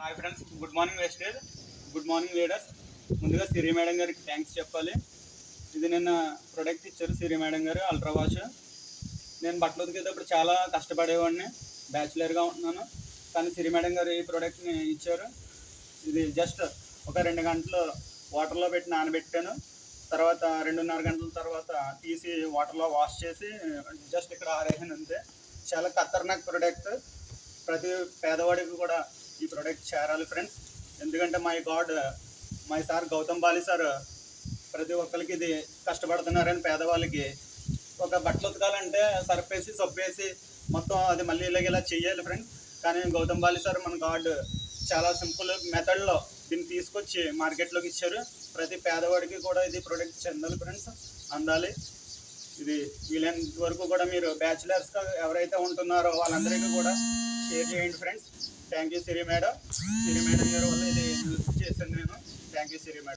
Hi friends good morning Vestige good morning leaders ముందుగా Siri madam గారికి thanks చెప్పాలి. ఇది నిన్న ప్రొడక్ట్ ఇచ్చారు Siri madam garu ultra wash నేను బట్టలు ఉతికేటప్పుడు చాలా కష్టపడేవాడిని బ్యాచులర్గా ఉంటున్నాను. కానీ సిరి మేడం గారు ఈ ప్రోడక్ట్ని ఇచ్చారు. ఇది జస్ట్ ఒక రెండు గంటలు వాటర్లో పెట్టి నానబెట్టాను. తర్వాత రెండున్నర గంటల తర్వాత తీసి వాటర్లో వాష్ చేసి జస్ట్ ఇక్కడ ఆరేసాను అంతే. చాలా ఖతర్నాక్ ప్రోడక్ట్ ప్రతి పేదవాడికి కూడా ఈ ప్రోడక్ట్ చేరాలి ఫ్రెండ్స్ ఎందుకంటే my god my sir Gautam Bali sir ప్రతి ఒక్కరికి ఇది కష్టపడుతున్నారని పేదవాళ్ళకి ఒక బట్టలు ఉతకాలంటే సర్పేసి సొప్పేసి వేసి మొత్తం అది మళ్ళీ ఇలాగ ఇలా చేయాలి ఫ్రెండ్స్ కానీ గౌతమ్ బాలి సార్ మన గాడ్ చాలా సింపుల్ మెథడ్లో దీన్ని తీసుకొచ్చి మార్కెట్లోకి ఇచ్చారు. ప్రతి పేదవాడికి కూడా ఇది ప్రోడక్ట్ చెందాలి ఫ్రెండ్స్ అందాలి. ఇది వీలైనంత వరకు కూడా మీరు బ్యాచిలర్స్గా ఎవరైతే ఉంటున్నారో వాళ్ళందరికీ కూడా షేర్ చేయండి friends thank you Siri madam Siri madam garu వల్ల ఇది యూజ్ చేశాను నేను. Thank you Siri madam